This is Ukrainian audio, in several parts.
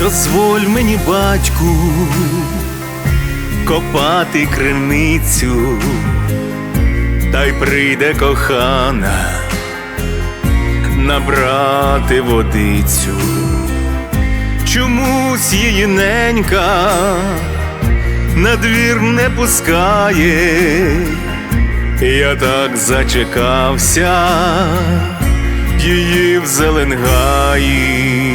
дозволь мені, батьку, копати криницю, та й прийде кохана набрати водицю. Чомусь її ненька на двір не пускає, я так зачекався її в зеленгаї.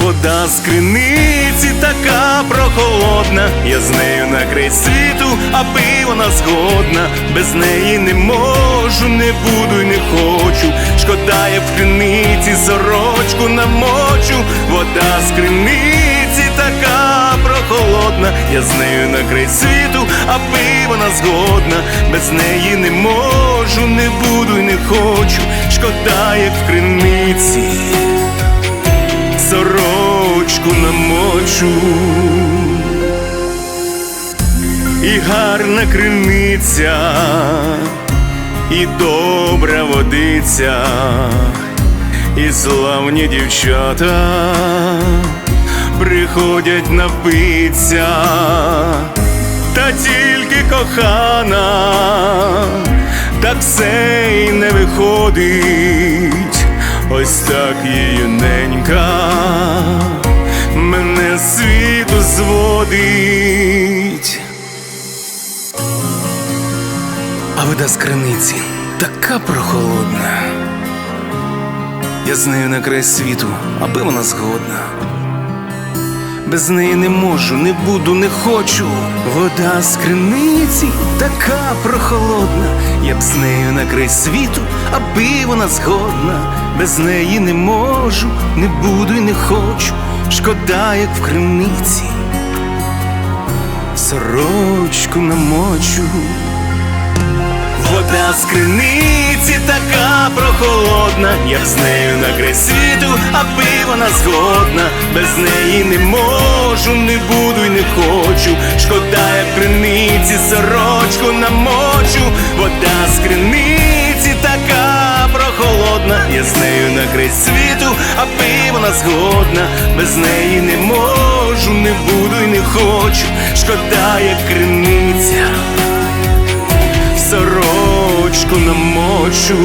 Вода з криниці така прохолодна, я з нею на край світу, аби вона згодна, без неї не можу, не буду й не хочу. Шкода, я в криниці сорочку намочу, вода з криниці така прохолодна, я з нею на край світу, аби вона згодна, без неї не можу, не буду й не хочу. Шкода, як в криниці сорочку намочу, і гарна криниця, і добра водиця, і славні дівчата приходять напиться, та тільки кохана, так все й не виходить. Ось так її ненька зводить. А вода з криниці така прохолодна. Я з нею на край світу, аби вона згодна. Без неї не можу, не буду, не хочу. Вода з криниці така прохолодна. Я б з нею на край світу, аби вона згодна. Без неї не можу, не буду й не хочу. Шкода, як в криниці. Сорочку намочу. Вода з криниці така прохолодна, я б з нею на край світу, аби вона згодна, без неї не можу, не буду й не хочу. Шкода, я в криниці сорочку намочу, вода з криниці така прохолодна, я з нею на край світу, аби вона згодна, без неї не можу, не буду й не хочу. Шкода, як криниця сорочку намочу.